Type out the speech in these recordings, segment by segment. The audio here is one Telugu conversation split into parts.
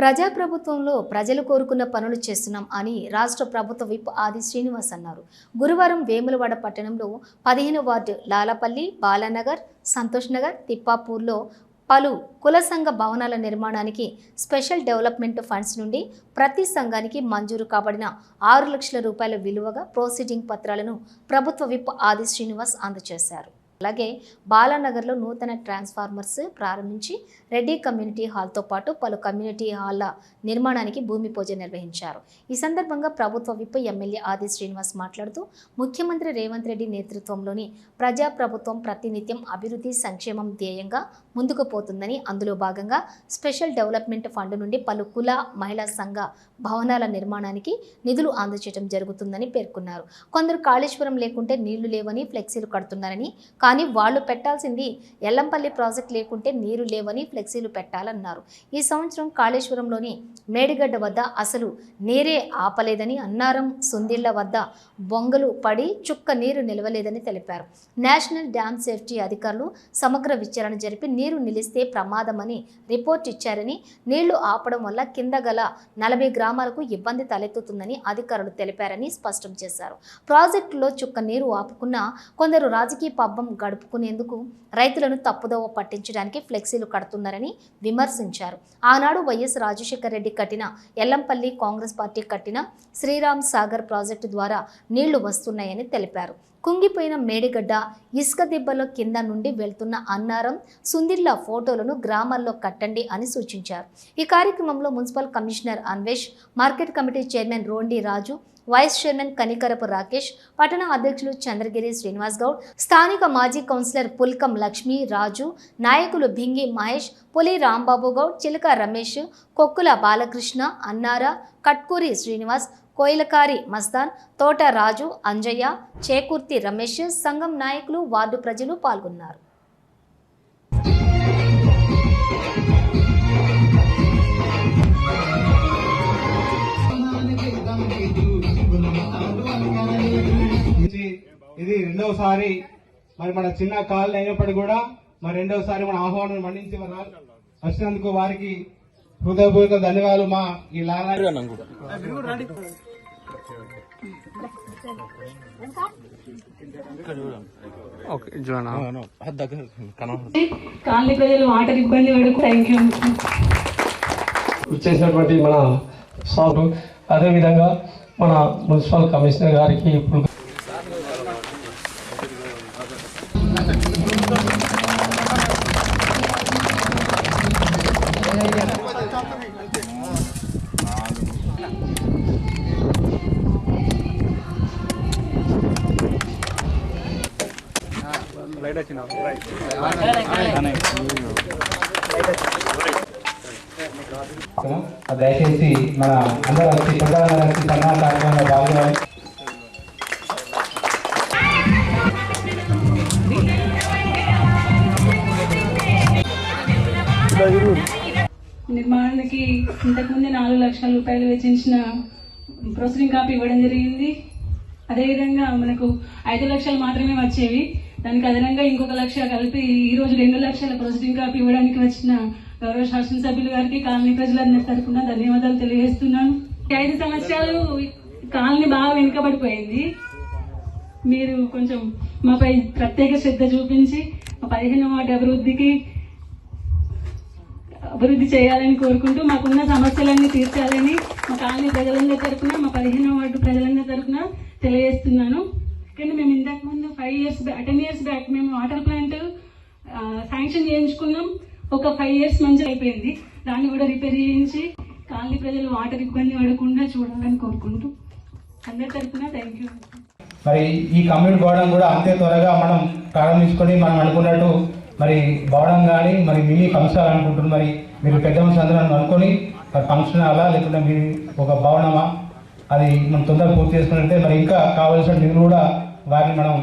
ప్రజాప్రభుత్వంలో ప్రజలు కోరుకున్న పనులు చేస్తున్నాం అని రాష్ట్ర ప్రభుత్వ విప్ ఆది శ్రీనివాస్ అన్నారు. గురువారం వేములవాడ పట్టణంలో పదిహేను వార్డు లాలపల్లి బాలానగర్ సంతోష్ నగర్ తిప్పాపూర్లో పలు కుల సంఘ భవనాల నిర్మాణానికి స్పెషల్ డెవలప్మెంట్ ఫండ్స్ నుండి ప్రతి సంఘానికి మంజూరు కాబడిన ఆరు లక్షల రూపాయల విలువగా ప్రొసీడింగ్ పత్రాలను ప్రభుత్వ విప్ ఆది శ్రీనివాస్ అందజేశారు. అలాగే బాలానగర్లో నూతన ట్రాన్స్ఫార్మర్స్ ప్రారంభించి రెడ్డి కమ్యూనిటీ హాల్తో పాటు పలు కమ్యూనిటీ హాల్ల నిర్మాణానికి భూమి పూజ నిర్వహించారు. ఈ సందర్భంగా ప్రభుత్వ విప్ ఎమ్మెల్యే ఆది శ్రీనివాస్ మాట్లాడుతూ ముఖ్యమంత్రి రేవంత్ రెడ్డి నేతృత్వంలోని ప్రజాప్రభుత్వం ప్రతినిత్యం అభివృద్ధి సంక్షేమం ధ్యేయంగా ముందుకు పోతుందని అందులో భాగంగా స్పెషల్ డెవలప్మెంట్ ఫండ్ నుండి పలు కుల మహిళా సంఘ భవనాల నిర్మాణానికి నిధులు అందజేయడం జరుగుతుందని పేర్కొన్నారు. కొందరు కాళేశ్వరం లేకుంటే నీళ్ళు లేవని ఫ్లెక్సీలు కడుతున్నారని కానీ వాళ్ళు పెట్టాల్సింది ఎల్లంపల్లి ప్రాజెక్ట్ లేకుంటే నీరు లేవని ఫ్లెక్సీలు పెట్టాలన్నారు. ఈ సంవత్సరం కాళేశ్వరంలోని మేడిగడ్డ వద్ద అసలు నీరే ఆపలేదని అన్నారం సుందిళ్ళ వద్ద బొంగలు పడి చుక్క నీరు నిలవలేదని తెలిపారు. నేషనల్ డ్యామ్ సేఫ్టీ అధికారులు సమగ్ర విచారణ జరిపి నీరు నిలిస్తే ప్రమాదమని రిపోర్ట్ ఇచ్చారని నీళ్ళు ఆపడం వల్ల కింద గల నలభై గ్రామాలకు ఇబ్బంది తలెత్తుతుందని అధికారులు తెలిపారని స్పష్టం చేశారు. ప్రాజెక్టులో చుక్క నీరు ఆపుకున్నా కొందరు రాజకీయ పబ్బం గడుపుకునేందుకు రైతులను తప్పుదోవ పట్టించడానికి ఫ్లెక్సీలు కడుతున్నారని విమర్శించారు. ఆనాడు వైఎస్ రాజశేఖర రెడ్డి కట్టిన ఎల్లంపల్లి కాంగ్రెస్ పార్టీ కట్టిన శ్రీరామ్ సాగర్ ప్రాజెక్టు ద్వారా నీళ్ళు వస్తున్నాయని తెలిపారు. కుంగిపోయిన మేడిగడ్డ ఇసుక దిబ్బలో కింద నుండి వెళ్తున్న అన్నారం సుందిర్ల ఫోటోలను గ్రామాల్లో కట్టండి అని సూచించారు. ఈ కార్యక్రమంలో municipal commissioner Anvesh market committee chairman Rondi Raju vice chairman Kanikarapu Rakesh పట్టణ అధ్యక్షులు చంద్రగిరి శ్రీనివాస్ గౌడ్ స్థానిక మాజీ కౌన్సిలర్ పుల్కం లక్ష్మి రాజు నాయకులు భింగి మహేష్ పులి రాంబాబు గౌడ్ చిలక రమేష్ కొక్కుల బాలకృష్ణ అన్నార కట్కూరి శ్రీనివాస్ కోయిలకారి మస్తాన్ తోట రాజు అంజయ్య చేకూర్తి రమేష్ సంఘం నాయకులు వార్డు ప్రజలు పాల్గొన్నారు. ఇది రెండవసారి మరి మన చిన్న కాళ్ళు అయినప్పటికీ కూడా మరి రెండవసారి మన ఆహ్వానం మన్నించి మన వచ్చినందుకు వారికి హృదయపూర్వక ధన్యవాదాలు మా ఈ లాలా కాలనీ ప్రజలు వాటర్ ఇబ్బంది పడుకు థ్యాంక్ యూ చేసినటువంటి మన సార్ అదేవిధంగా మన మున్సిపల్ కమిషనర్ గారికి ఇప్పుడు దయచేసి మన అందరూ వచ్చి కార్యక్రమంలో పాల్గొనాలి. నిర్మాణానికి ఇంతకుముందే నాలుగు లక్షల రూపాయలు వెచ్చించిన ప్రొసీడింగ్ కాపీ ఇవ్వడం జరిగింది. అదేవిధంగా మనకు ఐదు లక్షలు మాత్రమే వచ్చేవి. దానికి అదనంగా ఇంకొక లక్ష కలిపి ఈ రోజు రెండు లక్షల ప్రొసీడింగ్ కాపీ ఇవ్వడానికి వచ్చిన గౌరవ శాసనసభ్యులు గారికి కాలనీ ప్రజలందరి తరఫున ధన్యవాదాలు తెలియజేస్తున్నాను. ఐదు సంవత్సరాలు కాలనీ బాగా వెనుకబడిపోయింది. మీరు కొంచెం మాపై ప్రత్యేక శ్రద్ధ చూపించి మా పదిహేను వాటి అభివృద్ధికి అభివృద్ధి చేయాలని కోరుకుంటూ మాకున్న సమస్యలన్నీ తీర్చాలని మా కాలనీ ప్రజలందరి తరపున మా పదిహేను వార్డు ప్రజలందరి తరఫున తెలియజేస్తున్నాను. కానీ మేము ఇంతకు ముందు five years back ten years back మేము వాటర్ ప్లాంట్ శాంక్షన్ చేయించుకున్నాం. ఒక ఫైవ్ ఇయర్స్ మంచిగా అయిపోయింది. దాన్ని కూడా రిపేర్ చేయించి కాలనీ ప్రజలు వాటర్ ఇబ్బంది పడకుండా చూడాలని కోరుకుంటూ అందరి తరఫున థ్యాంక్ యూ మరి ఈ కమ్యూనిటీ భవనం కూడా అంతే త్వరగా మనం ప్రారంభించుకొని మనం అనుకున్నట్టు మరి భవనం కానీ మరి మినీ ఫంక్షన్ అనుకుంటున్నారు. మరి మీరు పెద్ద మనిషి అందరూ అనుకొని మరి ఫంక్షన్ అలా లేకుంటే మీ ఒక భవనమా? అది మనం తొందరగా పూర్తి చేసుకున్నట్టే. మరి ఇంకా కావాల్సిన నిధులు కూడా వారిని మనం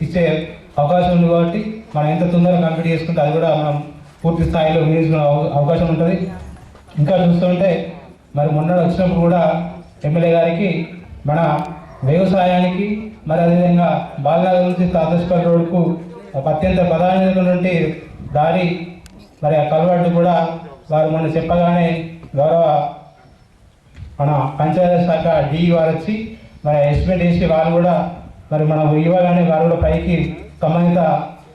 ఇచ్చే అవకాశం ఉంది కాబట్టి మనం ఎంత తొందరగా కంప్లీట్ చేసుకుంటే అది కూడా మనం పూర్తి స్థాయిలో వినియోగించుకునే అవ- అవకాశం ఉంటుంది. ఇంకా చూస్తుంటే మరి మొన్న వచ్చినప్పుడు కూడా ఎమ్మెల్యే గారికి మన వ్యవసాయానికి మరి అదేవిధంగా బాలనగర్ నుంచి తాతస్పర్ రోడ్కు ఒక అత్యంత ప్రధానమైనటువంటి దారి మరి ఆ కలవాటు కూడా వారు మొన్న చెప్పగానే గౌరవ మన పంచాయతీ శాఖ డి వారు వచ్చి మరి ఎస్టిమేట్ చేసి వారు కూడా మరి మనం ఇవ్వగానే వారు కూడా పైకి సంబంధిత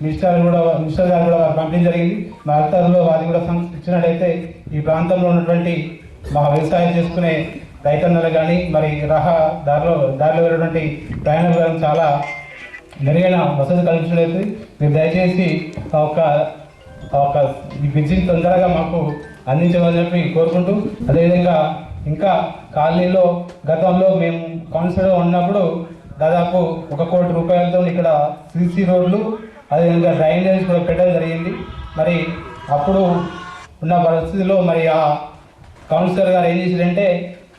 మినిస్టర్ కూడా మినిస్టర్ గారు కూడా వారు పంపించడం జరిగింది. మా వారిని వారికి కూడా సం- ఈ ప్రాంతంలో ఉన్నటువంటి మా వ్యవసాయం చేసుకునే రైతన్నలు కానీ మరి రహ దారిలో దారిలో వెళ్ళినటువంటి ప్రయాణాలు కానీ చాలా మెరుగైన వసతి కల్పించినట్లయితే మీరు దయచేసి ఆ ఒక ఆ ఒక ఈ తొందరగా మాకు అందించమని చెప్పి కోరుకుంటూ అదేవిధంగా ఇంకా కాలనీలో గతంలో మేము కౌన్సిలర్గా ఉన్నప్పుడు దాదాపు ఒక కోటి రూపాయలతో ఇక్కడ సీసీ రోడ్లు అదేవిధంగా డ్రైనేజ్ కూడా పెట్టడం జరిగింది. మరి అప్పుడు ఉన్న పరిస్థితిలో మరి ఆ కౌన్సిలర్ గారు ఏం చేశారంటే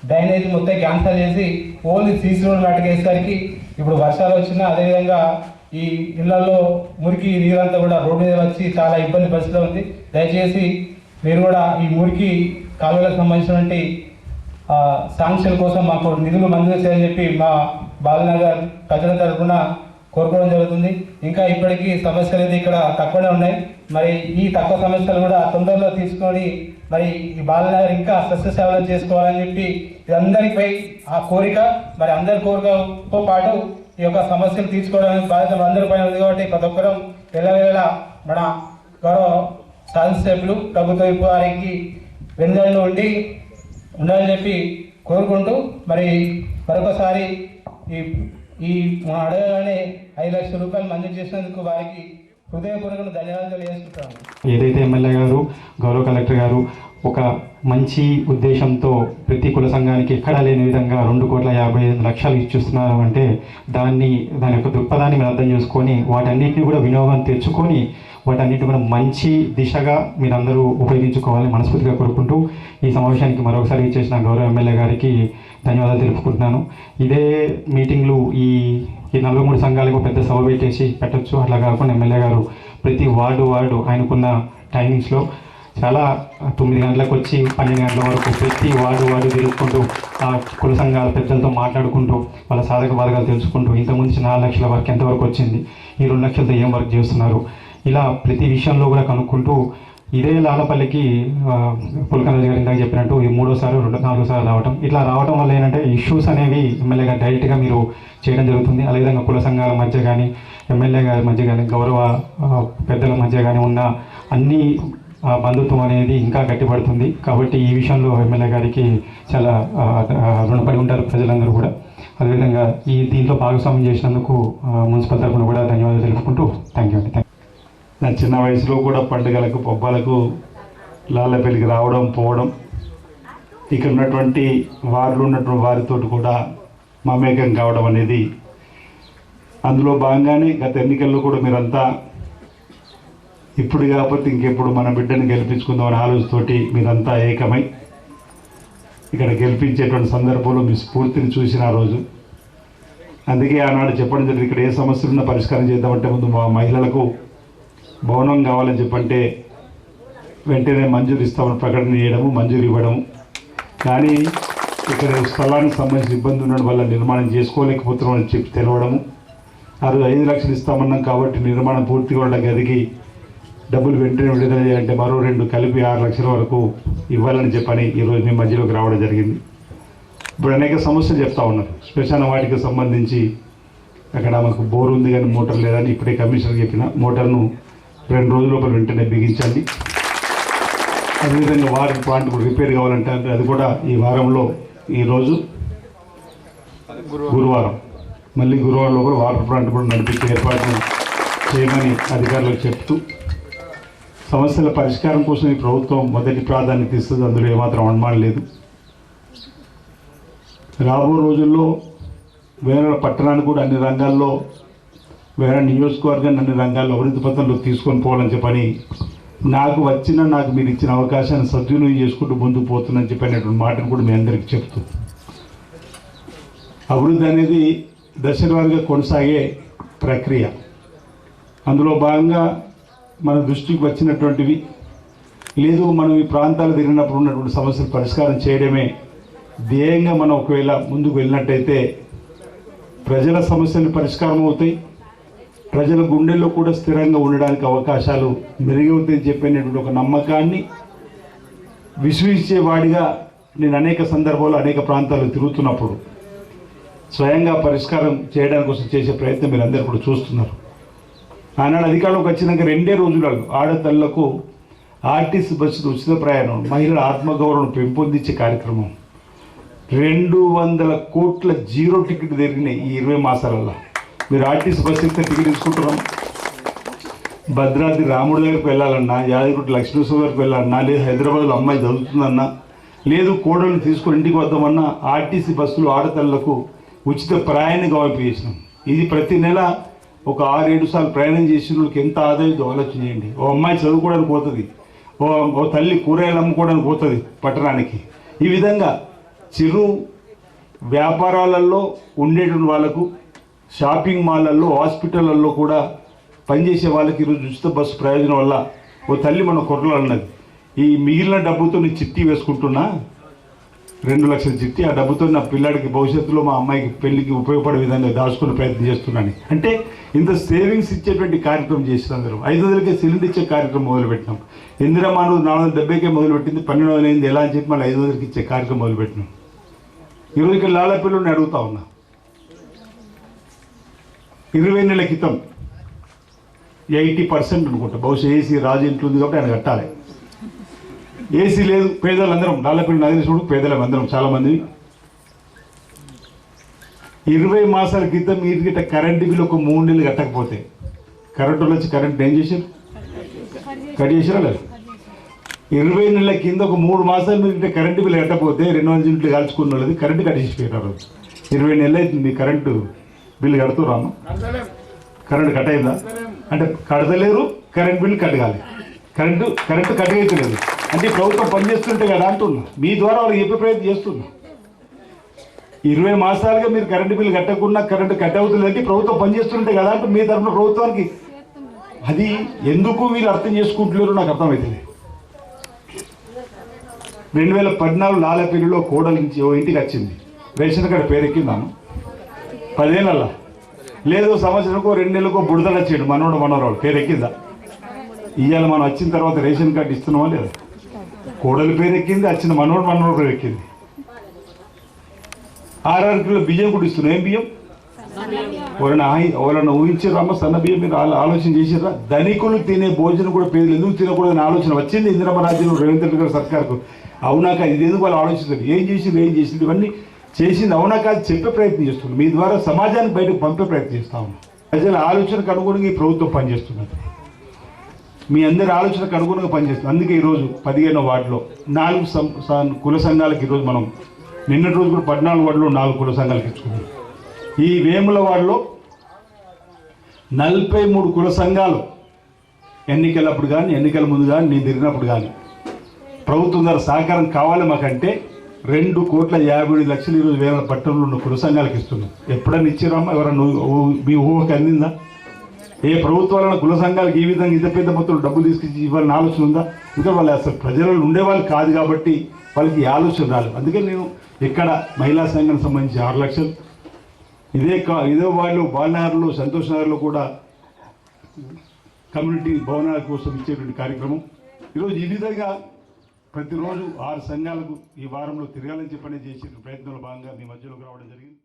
డ్రైనేజ్ మొత్తం క్యాన్సల్ చేసి ఓన్లీ సీసీ రోడ్ నాటికేసరికి ఇప్పుడు వర్షాలు వచ్చినా అదేవిధంగా ఈ ఇళ్ళలో మురికి నీరంతా కూడా రోడ్డు మీద వచ్చి చాలా ఇబ్బంది పరిస్థితిలో ఉంది. దయచేసి మీరు కూడా ఈ మురికి కాలువలకు సంబంధించినటువంటి శాంక్షన్ కోసం మాకు నిధులు మంజూరు చేయాలని చెప్పి మా బాలనగర్ ప్రజల తరఫున కోరుకోవడం జరుగుతుంది. ఇంకా ఇప్పటికీ సమస్యలు అయితే ఇక్కడ తక్కువనే ఉన్నాయి. మరి ఈ తక్కువ సమస్యలు కూడా తొందరలో తీసుకొని మరి ఈ బాలనగర్ ఇంకా సస్యసేవలు చేసుకోవాలని చెప్పి ఇదందరిపై ఆ కోరిక మరి అందరి కోరికతో పాటు ఈ యొక్క సమస్యలు తీర్చుకోవడానికి బాధ్యత అందరిపైన ఉంది కాబట్టి ప్రతి ఒక్కరూ వెళ్ళవేళ మన గౌరవ శాసనసభ్యులు ప్రభుత్వ వారికి వెనుదల్లో ఉండి ఉండాలని చెప్పి కోరుకుంటూ మరి మరొకసారి ఈ ఈ మా అడగగానే ఐదు లక్షల రూపాయలు మంజూరు చేసినందుకు వారికి హృదయపూర్వక ధన్యవాదాలు తెలియజేసుకుంటాను ఏదైతే ఎమ్మెల్యే గారు గౌరవ కలెక్టర్ గారు ఒక మంచి ఉద్దేశంతో ప్రతి కుల సంఘానికి ఎక్కడా లేని విధంగా రెండు కోట్ల యాభై ఐదు లక్షలు ఇచ్చిస్తున్నారు అంటే దాన్ని దాని యొక్క దృక్పథాన్ని మీరు అర్థం చేసుకొని వాటన్నిటిని కూడా వినియోగం తెచ్చుకొని వాటన్నిటిని కూడా మంచి దిశగా మీరందరూ ఉపయోగించుకోవాలని మనస్ఫూర్తిగా కోరుకుంటూ ఈ సమావేశానికి మరొకసారి ఇచ్చేసిన గౌరవ ఎమ్మెల్యే గారికి ధన్యవాదాలు తెలుపుకుంటున్నాను. ఇదే మీటింగ్లు ఈ ఈ నలభై మూడు సంఘాలకు పెద్ద సభ పెట్టేసి పెట్టొచ్చు. అట్లా కాకుండా ఎమ్మెల్యే గారు ప్రతి వార్డు వార్డు ఆయనకున్న టైమింగ్స్లో చాలా తొమ్మిది గంటలకు వచ్చి పన్నెండు గంటల వరకు ప్రతి వార్డు వార్డు తిరుగుకుంటూ ఆ కుల సంఘాల పెద్దలతో మాట్లాడుకుంటూ వాళ్ళ సాధక బాధకాలు తెలుసుకుంటూ ఇంతకుముందు నాలుగు లక్షల వరకు ఎంతవరకు వచ్చింది ఈ రెండు లక్షలతో ఏం వర్క్ చేస్తున్నారు ఇలా ప్రతి విషయంలో కూడా కనుక్కుంటూ ఇదే లాలపల్లికి పుల్కరాజు గారు ఇందాక చెప్పినట్టు ఇది మూడోసారి రెండు నాలుగోసారి రావటం. ఇట్లా రావటం వల్ల ఏంటంటే ఇష్యూస్ అనేవి ఎమ్మెల్యే గారు డైరెక్ట్గా మీరు చేయడం జరుగుతుంది. అదేవిధంగా కుల సంఘాల మధ్య కానీ ఎమ్మెల్యే గారి మధ్య కానీ గౌరవ పెద్దల మధ్య కానీ ఉన్న అన్ని బంధుత్వం అనేది ఇంకా గట్టిపడుతుంది. కాబట్టి ఈ విషయంలో ఎమ్మెల్యే గారికి చాలా రుణపడి ఉంటారు ప్రజలందరూ కూడా. అదేవిధంగా ఈ దీంట్లో భాగస్వామ్యం చేసినందుకు మున్సిపల్ తరఫున కూడా ధన్యవాదాలు తెలుపుకుంటూ థ్యాంక్ యూ అండి. థ్యాంక్ నా చిన్న వయసులో కూడా పండుగలకు పబ్బాలకు లాలపల్లికి రావడం పోవడం ఇక్కడ ఉన్నటువంటి వారిలో ఉన్నటువంటి వారితో కూడా మమేకం కావడం అనేది అందులో భాగంగానే గత ఎన్నికల్లో కూడా మీరంతా ఇప్పుడు కాకపోతే ఇంకెప్పుడు మన బిడ్డను గెలిపించుకుందాం అనే ఆలోచనతోటి మీరంతా ఏకమై ఇక్కడ గెలిపించేటువంటి సందర్భంలో మీ స్ఫూర్తిని చూసిన ఆ రోజు. అందుకే ఆనాడు చెప్పడం జరిగింది ఇక్కడ ఏ సమస్యలున్నా పరిష్కారం చేద్దామంటే ముందు మా మహిళలకు భవనం కావాలని చెప్పంటే వెంటనే మంజూరు ఇస్తామని ప్రకటన చేయడము మంజూరు ఇవ్వడము. కానీ ఇక్కడ స్థలానికి సంబంధించిన ఇబ్బంది ఉండడం వల్ల నిర్మాణం చేసుకోలేకపోతున్నామని చెప్పి తెలవడము. ఆ రోజు ఐదు లక్షలు ఇస్తామన్నాం కాబట్టి నిర్మాణం పూర్తిగా ఉన్న గదికి డబ్బులు వెంటనే విడుదల చేయాలంటే మరో రెండు కలిపి ఆరు లక్షల వరకు ఇవ్వాలని చెప్పని ఈరోజు మీ మధ్యలోకి రావడం జరిగింది. ఇప్పుడు అనేక సమస్యలు చెప్తా ఉన్నారు. శ్మశాన వాటికి సంబంధించి అక్కడ మాకు బోర్ ఉంది కానీ మోటార్ లేదని ఇప్పుడే కమిషనర్ చెప్పిన. మోటార్ను రెండు రోజుల లోపల వెంటనే బిగించండి. అదేవిధంగా వారి ప్లాంట్ కూడా రిపేర్ కావాలంటే అది కూడా ఈ వారంలో ఈరోజు గురువారం. మళ్ళీ గురువారం లోపల వాటర్ ప్లాంట్ కూడా నడిపించే ఏర్పాట్లు చేయమని అధికారులకు చెప్తూ సమస్యల పరిష్కారం కోసం ఈ ప్రభుత్వం మొదటి ప్రాధాన్యత ఇస్తుంది. అందులో ఏమాత్రం అనుమానం లేదు. రాబో రోజుల్లో వేరే పట్టణానికి కూడా అన్ని రంగాల్లో వేరే నియోజకవర్గాన్ని అన్ని రంగాల్లో అభివృద్ధి పథంలో తీసుకొని పోవాలని చెప్పని నాకు వచ్చిన నాకు మీరు ఇచ్చిన అవకాశాన్ని సద్వినియోగం చేసుకుంటూ ముందుకు పోతుందని చెప్పినటువంటి మాటను కూడా మీ అందరికీ చెప్తూ. అభివృద్ధి అనేది దశలవారీగా కొనసాగే ప్రక్రియ. అందులో భాగంగా మన దృష్టికి వచ్చినటువంటివి లేదు మనం ఈ ప్రాంతాలు తిరిగినప్పుడు ఉన్నటువంటి సమస్యలు పరిష్కారం చేయడమే ధ్యేయంగా మనం ఒకవేళ ముందుకు వెళ్ళినట్టయితే ప్రజల సమస్యలు పరిష్కారం అవుతాయి. ప్రజల గుండెల్లో కూడా స్థిరంగా ఉండడానికి అవకాశాలు మెరుగవుతాయని చెప్పినటువంటి ఒక నమ్మకాన్ని విశ్వసించేవాడిగా నేను అనేక సందర్భాల్లో అనేక ప్రాంతాలు తిరుగుతున్నప్పుడు స్వయంగా పరిష్కారం చేయడానికి కోసం చేసే ప్రయత్నం మీరు అందరూ కూడా చూస్తున్నారు. ఆనాడు అధికారంలోకి వచ్చినాక రెండే రోజులలో ఆడతల్లకు ఆర్టీసీ బస్సులు ఉచిత ప్రయాణం మహిళల ఆత్మగౌరవం పెంపొందించే కార్యక్రమం. రెండు వందల కోట్ల జీరో టికెట్ జరిగినాయి ఈ ఇరవై మాసాలలో మీరు ఆర్టీసీ బస్సు ఎంత టికెట్ తీసుకుంటున్నాం? భద్రాద్రి రాముడి దగ్గరికి వెళ్ళాలన్నా యాదగిరి లక్ష్మీశ్వర గారికి వెళ్ళాలన్నా లేదు హైదరాబాద్లో అమ్మాయి చదువుతుందన్నా లేదు కోడలు తీసుకుని ఇంటికి వద్దామన్నా ఆర్టీసీ బస్సులు ఆడతళ్ళకు ఉచిత ప్రయాణం గమనింపు చేసినాం. ఇది ప్రతి నెల ఒక ఆరు ఏడు సార్లు ప్రయాణం చేసిన వాళ్ళకి ఎంత ఆదాయం ఆలోచన చేయండి. ఓ అమ్మాయి చదువుకోవడానికి పోతుంది. ఓ ఓ తల్లి కూరగాయలు అమ్ముకోవడానికి పోతుంది పట్టణానికి. ఈ విధంగా చిరు వ్యాపారాలలో ఉండేటువంటి వాళ్ళకు షాపింగ్ మాల్లలో హాస్పిటళ్ళల్లో కూడా పనిచేసే వాళ్ళకి ఈరోజు ఉచిత బస్సు ప్రయోజనం వల్ల ఓ తల్లి మన కొర్రలు అన్నది ఈ మిగిలిన డబ్బుతో నేను చిట్టి వేసుకుంటున్నా. రెండు లక్షల చిట్టి ఆ డబ్బుతో నా పిల్లాడికి భవిష్యత్తులో మా అమ్మాయికి పెళ్ళికి ఉపయోగపడే విధంగా దాచుకునే ప్రయత్నం చేస్తున్నాను. అంటే ఇంత సేవింగ్స్ ఇచ్చేటువంటి కార్యక్రమం చేసినందరూ ఐదు వందలకే సిలిండర్ ఇచ్చే కార్యక్రమం మొదలుపెట్టినాం. ఇందిరా మానవ నాలుగు వందల డెబ్బైకే మొదలుపెట్టింది. పన్నెండు వందల అయింది ఎలా అని చెప్పి మళ్ళీ ఐదు వందలకి ఇచ్చే కార్యక్రమం మొదలుపెట్టినాం. ఈరోజు ఇక్కడ లాలపిల్లని అడుగుతా ఉన్నా. ఇరవై నెలల క్రితం ఎయిటీ పర్సెంట్ అనుకుంటా. బహుశా ఏసీ రాజు ఇంట్లో ఉంది కాబట్టి ఆయన కట్టాలి. ఏసీ లేదు పేదలందరం డాలపల్లి నదిని చూడు పేదలం అందరం చాలామంది. ఇరవై మాసాల క్రితం మీరు గిట్ట కరెంటు బిల్ ఒక మూడు నెలలు కట్టకపోతే కరెంటు వచ్చి కరెంట్ ఏం చేశారు? కట్ చేశారా లేదు? ఇరవై నెలల కింద ఒక మూడు మాసాలు మీరు గిట్ట కరెంటు బిల్ కట్టకపోతే రెండు వందల యూనిట్లు కాల్చుకున్న వాళ్ళది కరెంటు కట్టేసిపోయినారు ఇరవై నెలలు అవుతుంది కరెంటు బిల్లు కడుతురాము కరెంట్ కట్ అయిందా? అంటే కడతలేరు కరెంట్ బిల్ కట్టగాలి కరెంటు కరెంటు కట్టగైతలేదు అంటే ప్రభుత్వం పనిచేస్తుంటే కదా అంటున్నా. మీ ద్వారా వాళ్ళకి చెప్పే ప్రయత్నం చేస్తున్నా. ఇరవై మాసాలుగా మీరు కరెంటు బిల్లు కట్టకుండా కరెంటు కట్ అవుతుంది ప్రభుత్వం పనిచేస్తుంటే కదా అంటూ మీ తరఫున ప్రభుత్వానికి అది ఎందుకు వీళ్ళు అర్థం చేసుకుంటున్నారు నాకు అర్థమవుతుంది రెండు వేల పద్నాలుగు లాలపల్లిలో కోడల నుంచి ఓ ఇంటికి వచ్చింది. రేషన్ కార్డు పేరెక్కిందాను పదేళ్ళ లేదు సంవత్సరంకో రెండు నెలలకు బుడదలు వచ్చాడు మనోడు మనోరాడు పేరు ఎక్కిందా ఇవాళ మనం వచ్చిన తర్వాత రేషన్ కార్డు ఇస్తున్నామా లేదా? కోడలి పేరు ఎక్కింది వచ్చిన మనోడు మనోడు పేరు ఎక్కింది ఆరారు కిలో బియ్యం కూడా ఇస్తున్నాం ఏం బియ్యం? ఎవరైనా ఆయి- ఎవరైనా సన్న బియ్యం మీరు ఆలోచన చేసారా ధనికులు తినే భోజనం కూడా పేదలు ఎందుకు తినకూడదని ఆలోచన వచ్చింది ఇందిరమ్మ రాజ్యంలో రేవంత్ రెడ్డి గారి సర్కార్కు. అవునాక ఇది ఎందుకు వాళ్ళు ఆలోచిస్తారు? ఏం చేసింది ఏం చేసింది ఇవన్నీ చేసింది అవునా కాదు చెప్పే ప్రయత్నం చేస్తుంది. మీ ద్వారా సమాజానికి బయటకు పంపే ప్రయత్నం చేస్తా ఉన్నాం. ప్రజల ఆలోచనకు అనుగుణంగా ఈ ప్రభుత్వం పనిచేస్తున్నది. మీ అందరి ఆలోచనకు అనుగుణంగా పనిచేస్తుంది. అందుకే ఈరోజు పదిహేనో వార్డులో నాలుగు సం- కుల సంఘాలకు ఈరోజు మనం నిన్నటి రోజు కూడా పద్నాలుగు వార్డులో నాలుగు కుల సంఘాలకు ఇచ్చుకున్నాం. ఈ వేముల వార్డులో నలభై మూడు కుల సంఘాలు ఎన్నికలప్పుడు కానీ ఎన్నికల ముందు కానీ నేను తిరిగినప్పుడు కానీ ప్రభుత్వం ద్వారా సహకారం కావాలి మాకంటే రెండు కోట్ల యాభై ఏడు లక్షలు ఇరవై వేల పట్టణంలో ఉన్న కుల సంఘాలకు ఇస్తున్నాం ఎప్పుడన్నా ఇచ్చారమ్మా ఎవరన్నా మీ ఊహకు అందిందా? ఏ ప్రభుత్వాలను కుల సంఘాలకు ఈ విధంగా ఇంత పెద్ద మొత్తంలో డబ్బులు తీసుకొచ్చి ఇవ్వాలని ఆలోచన ఉందా? ఇంకా వాళ్ళు అసలు ప్రజలలో ఉండేవాళ్ళు కాదు కాబట్టి వాళ్ళకి ఆలోచన రాలేదు. అందుకే నేను ఇక్కడ మహిళా సంఘానికి సంబంధించి ఆరు లక్షలు. ఇదే కా ఇదే వాళ్ళు బాలనగర్లో సంతోష్ నగర్లో కూడా కమ్యూనిటీ భవనాల కోసం ఇచ్చేటువంటి కార్యక్రమం. ఈరోజు ఈ విధంగా ప్రతిరోజు ఆరు సంఘాలకు ఈ వారంలో తిరగాలని చెప్పని చేసే ప్రయత్నంలో భాగంగా మీ మధ్యలోకి రావడం జరిగింది.